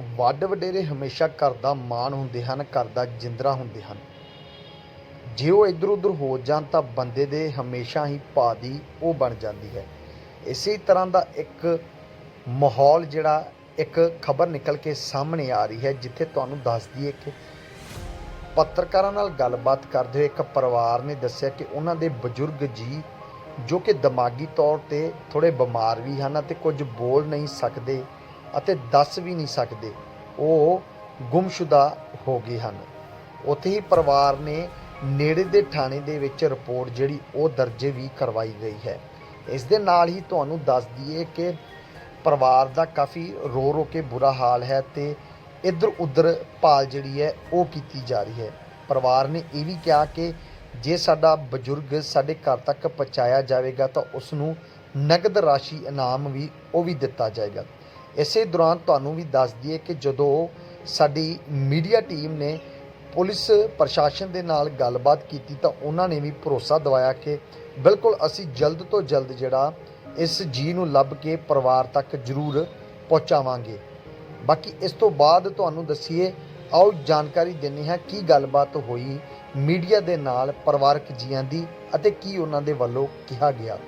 ਵੱਡ ਵਡੇਰੇ ਹਮੇਸ਼ਾ ਘਰ ਦਾ ਮਾਣ ਹੁੰਦੇ ਹਨ, ਘਰ ਦਾ ਜਿੰਦਰਾ ਹੁੰਦੇ ਹਨ। ਜੇ ਉਹ ਇੱਧਰ ਉੱਧਰ ਹੋ ਜਾਣ ਤਾਂ ਬੰਦੇ ਦੇ ਹਮੇਸ਼ਾ ਹੀ ਪਾ ਦੀ ਉਹ ਬਣ ਜਾਂਦੀ ਹੈ। ਇਸੇ ਤਰ੍ਹਾਂ ਦਾ ਇੱਕ ਮਾਹੌਲ ਜਿਹੜਾ ਇੱਕ ਖਬਰ ਨਿਕਲ ਕੇ ਸਾਹਮਣੇ ਆ ਰਹੀ ਹੈ, ਜਿੱਥੇ ਤੁਹਾਨੂੰ ਦੱਸਦੀ ਹੈ ਕਿ ਪੱਤਰਕਾਰਾਂ ਨਾਲ ਗੱਲਬਾਤ ਕਰਦੇ ਹੋਏ ਇੱਕ ਪਰਿਵਾਰ ਨੇ ਦੱਸਿਆ ਕਿ ਉਹਨਾਂ ਦੇ ਬਜ਼ੁਰਗ ਜੀ, ਜੋ ਕਿ ਦਿਮਾਗੀ ਤੌਰ ਤੇ ਥੋੜੇ ਬਿਮਾਰ ਵੀ ਹਨ ਅਤੇ ਕੁਝ ਬੋਲ ਨਹੀਂ ਸਕਦੇ ਅਤੇ ਦੱਸ ਵੀ ਨਹੀਂ ਸਕਦੇ। ਉਹ ਗੁੰਮਸ਼ੁਦਾ ਹੋ ਗਏ ਹਨ। ਉੱਥੇ ਹੀ ਪਰਿਵਾਰ ਨੇ ਨੇੜੇ ਦੇ ਥਾਣੇ ਦੇ ਵਿੱਚ ਰਿਪੋਰਟ ਜਿਹੜੀ ਉਹ ਦਰਜ ਵੀ ਕਰਵਾਈ ਗਈ ਹੈ। ਇਸ ਦੇ ਨਾਲ ਹੀ ਤੁਹਾਨੂੰ ਦੱਸ ਦਈਏ ਕਿ ਪਰਿਵਾਰ ਦਾ ਕਾਫੀ ਰੋ ਰੋ ਕੇ ਬੁਰਾ ਹਾਲ ਹੈ ਤੇ ਇੱਧਰ ਉੱਧਰ ਭਾਲ ਜਿਹੜੀ ਹੈ ਉਹ ਕੀਤੀ ਜਾ ਰਹੀ ਹੈ। ਪਰਿਵਾਰ ਨੇ ਇਹ ਵੀ ਕਿਹਾ ਕਿ ਜੇ ਸਾਡਾ ਬਜ਼ੁਰਗ ਸਾਡੇ ਘਰ ਤੱਕ ਪਹੁੰਚਾਇਆ ਜਾਵੇਗਾ ਤਾਂ ਉਸ ਨੂੰ ਨਗਦ ਰਾਸ਼ੀ ਇਨਾਮ ਵੀ ਉਹ ਵੀ ਦਿੱਤਾ ਜਾਏਗਾ। ਇਸੇ ਦੌਰਾਨ ਤੁਹਾਨੂੰ ਵੀ ਦੱਸ ਦਈਏ ਕਿ ਜਦੋਂ ਸਾਡੀ ਮੀਡੀਆ ਟੀਮ ਨੇ ਪੁਲਿਸ ਪ੍ਰਸ਼ਾਸਨ ਦੇ ਨਾਲ ਗੱਲਬਾਤ ਕੀਤੀ ਤਾਂ ਉਹਨਾਂ ਨੇ ਵੀ ਭਰੋਸਾ ਦਿਵਾਇਆ ਕਿ ਬਿਲਕੁਲ ਅਸੀਂ ਜਲਦ ਤੋਂ ਜਲਦ ਜਿਹੜਾ ਇਸ ਜੀ ਨੂੰ ਲੱਭ ਕੇ ਪਰਿਵਾਰ ਤੱਕ ਜ਼ਰੂਰ ਪਹੁੰਚਾਵਾਂਗੇ। ਬਾਕੀ ਇਸ ਤੋਂ ਬਾਅਦ ਤੁਹਾਨੂੰ ਦੱਸੀਏ ਆਓ ਜਾਣਕਾਰੀ ਦਿੰਦੇ ਹਾਂ ਕੀ ਗੱਲਬਾਤ ਹੋਈ ਮੀਡੀਆ ਦੇ ਨਾਲ ਪਰਿਵਾਰਕ ਜੀਆਂ ਦੀ ਅਤੇ ਕੀ ਉਹਨਾਂ ਦੇ ਵੱਲੋਂ ਕਿਹਾ ਗਿਆ।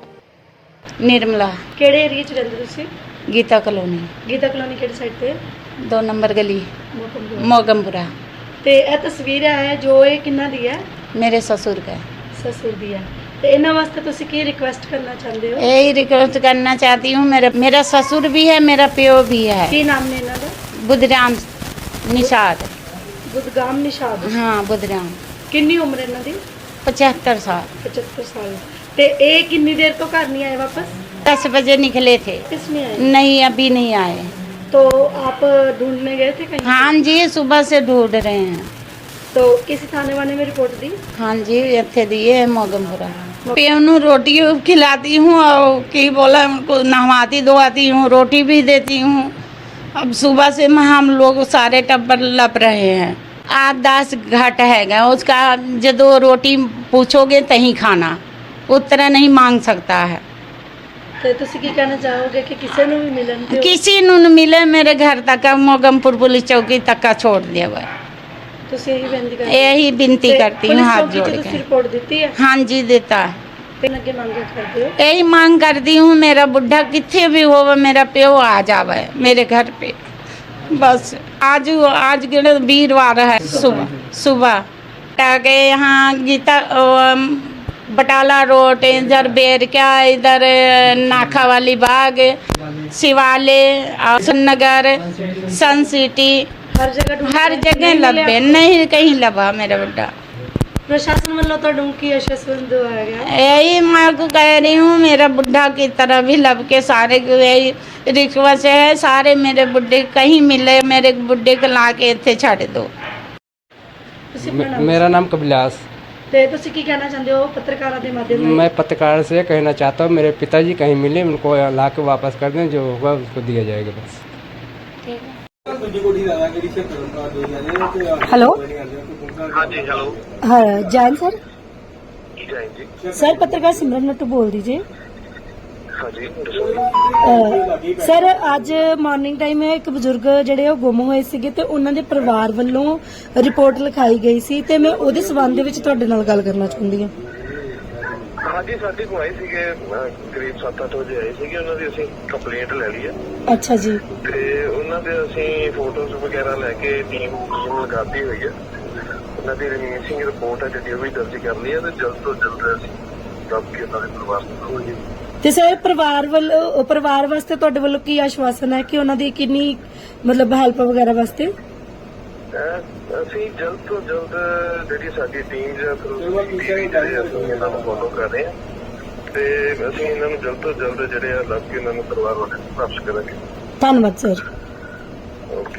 ਨਿਰਮਲਾ। ਕਿਹੜੇ ਏਰੀਆ 'ਚ ਰਹਿੰਦੇ ਤੁਸੀਂ? ਗੀਤਾ ਕਲੋਨੀ ਗੀਤਾ ਕਲੋਨੀ ਕਿਹੜੀ ਸਾਈਡ ਤੇ ਦੋ ਨੰਬਰ ਗਲੀ ਮੋਕਮਪੁਰ। ਮੋਗਮਪੁਰਾ ਤੇ ਇਹ ਤਸਵੀਰ ਹੈ ਜੋ ਇਹ ਕਿੰਨਾ ਦੀ ਹੈ ਮੇਰੇ ससुर का ਸਸੁਰ ਦੀ ਹੈ ਤੇ ਇਹਨਾਂ ਵਾਸਤੇ ਤੁਸੀਂ ਕੀ ਰਿਕੁਐਸਟ ਕਰਨਾ ਚਾਹੁੰਦੇ ਹੋ यही रिक्वेस्ट करना चाहती हूँ मेरा मेरा ससुर भी है मेरा प्यो भी है ਕੀ ਨਾਮ ਨੇ ਇਹਨਾਂ ਦਾ बुधराम निषाद ਗੁਦਗਾਮ ਨਿਸ਼ਾਦ हाँ बुधराम ਕਿੰਨੀ ਉਮਰ ਹੈ ਇਹਨਾਂ ਦੀ पचहत्तर साल 75 ਸਾਲ ਤੇ ਇਹ ਕਿੰਨੀ ਦੇਰ ਤੋਂ ਘਰ ਨਹੀਂ ਆਏ ਵਾਪਸ दस बजे निकले थे। किसमें आए? नहीं अभी नहीं आए। तो आप ढूँढने गए थे कहीं? हाँ जी सुबह से ढूंढ रहे हैं। तो किसी थाने वाले में रिपोर्ट दी? हाँ जी इतने दिए है मोगमपुरा। ਨੂੰ रोटी खिलाती हूँ और की बोला उनको नहवाती धोआती हूँ रोटी भी देती हूँ। अब सुबह से मैं हम लोग सारे टब्बर लप रहे हैं। आठ दस घट हैगा उसका जब रोटी पूछोगे तहीं खाना। उतना नहीं मांग सकता है। ਤੇ ਤੁਸੀਂ ਕੀ ਕਹਿਣਾ ਚਾਹੋਗੇ ਕਿ ਕਿਸੇ ਨੂੰ ਵੀ ਮਿਲਣ ਦਿਓ किसी नु न मिले मेरे घर तक मोगमपुर पुलिस चौकी तक का छोड़ दिया हुआ है। ਤੁਸੀਂ ਇਹੀ ਬੇਨਤੀ ਕਰਦੇ यही विनती करती हूँ हाथ जोड़ ਤੁਸੀਂ के ਰਿਪੋਰਟ ਦਿੱਤੀ ਹੈ हाँ जी देता है ਤੇ ਅੱਗੇ ਮੰਗ ਕਰਦੇ ਹੋ यही मांग करती हूँ मेरा बुढ़ा कितने भी हो मेरा प्यो आ जावे मेरे घर पे बस आज आज गिर वीरवार है सुबह सुबह ताकि यहाँ गीता अम, बटाला रोड इधर बेरका इधर नाखा वाली बाग शिवाले नगर सन सिटी। हर जगह हर जगह लबे नहीं कहीं लबा मेरा बेटा। यही मैं को कह रही हूँ मेरा बुढ़ा की तरह भी लब के सारे यही रिक्वेस्ट है। सारे मेरे बुढ़े कहीं मिले मेरे बुढ़े को ला के इतने छाड़ दो। मेरा नाम कबिलास ਤੇ ਤੁਸੀਂ ਕੀ ਕਹਿਣਾ ਚਾਹੁੰਦੇ ਹੋ ਪੱਤਰਕਾਰਾਂ ਦੇ ਮਾਧਿਅਮ ਨਾਲ मैं पत्रकार से कहना चाहता हूँ मेरे पिताजी कहीं मिले उनको ला के वापस कर दें जो होगा उसको दिया जाएगा बस ਹੈਲੋ ਹਾਂਜੀ ਹੈਲੋ ਹਾਂ ਜੈਨ ਸਰ ਕੀ ਜਾਇਨ ਜੀ ਸਰ ਹਾਂਜੀ ਸਰ ਅੱਜ ਮਾਰਨਿੰਗ ਟਾਈਮ ਇੱਕ ਬਜ਼ੁਰਗ ਜਿਹੜੇ ਉਹ ਗੁੰਮ ਹੋਏ ਸੀਗੇ ਤੇ ਉਹਨਾਂ ਦੇ ਪਰਿਵਾਰ ਵੱਲੋਂ ਰਿਪੋਰਟ ਲਿਖਾਈ ਗਈ ਸੀ ਤੇ ਮੈਂ ਉਹਦੇ ਸਬੰਧ ਦੇ ਵਿੱਚ ਤੁਹਾਡੇ ਨਾਲ ਗੱਲ ਕਰਨਾ ਚਾਹੁੰਦੀ ਹਾਂ। ਹਾਂਜੀ ਸਾਡੇ ਕੋਲ ਆਏ ਸੀਗੇ ਅਹ, ਕਰੀਬ 7-8 ਵਜੇ ਆਏ ਸੀਗੇ ਉਹਨਾਂ ਦੀ ਅਸੀਂ ਕੰਪਲੇਂਟ ਲੈ ਲਈ ਹੈ। ਅੱਛਾ ਜੀ। ਤੇ ਉਹਨਾਂ ਦੇ ਅਸੀਂ ਫੋਟੋਜ਼ ਵਗੈਰਾ ਲੈ ਕੇ ਟੀਮ ਨੂੰ ਲਗਾਤੀ ਹੋਈ ਹੈ। ਉਹਨਾਂ ਦੀ ਰਿਮੀਸਿੰਗ ਰਿਪੋਰਟ ਹੈ ਜਿਹੜੀ ਉਹ ਵੀ ਦਰਜ ਕਰ ਲਈ ਹੈ ਤੇ ਜਲਦ ਤੋਂ ਜਲਦ ਅਸੀਂ ਦੱਬ ਕੇ ਉਹਨਾਂ ਦੇ ਪਰਿਵਾਰ ਨੂੰ ਤੇ ਸਰ ਪਰਿਵਾਰ ਵੱਲੋਂ ਪਰਿਵਾਰ ਵਾਸਤੇ ਤੁਹਾਡੇ ਵੱਲੋਂ ਕੀ ਆਸ਼ਵਾਸਨ ਹੈ ਕਿ ਉਹਨਾਂ ਦੀ ਕਿੰਨੀ ਮਤਲਬ ਹੈਲਪ ਵਗੈਰਾ ਵਾਸਤੇ? ਅਸੀਂ ਜਲਦ ਤੋਂ ਜਲਦ ਜਿਹੜੀ ਸਾਡੀ ਟੀਮ ਜਾਂ ਫਿਰ ਉਸ ਦੀ ਟੀਮ ਜਿਹੜੇ ਅਸੀਂ ਇਹਨਾਂ ਨੂੰ ਫੋਲੋ ਕਰ ਰਹੇ ਹਾਂ। ਤੇ ਅਸੀਂ ਇਹਨਾਂ ਨੂੰ ਜਲਦ ਤੋਂ ਜਲਦ ਜਿਹੜੇ ਆ ਲੱਭ ਕੇ ਇਹਨਾਂ ਨੂੰ ਪਰਿਵਾਰ ਵਾਲੇ ਨੂੰ ਵਾਪਸ ਕਰਾਂਗੇ। ਧੰਨਵਾਦ ਸਰ। ਓਕੇ।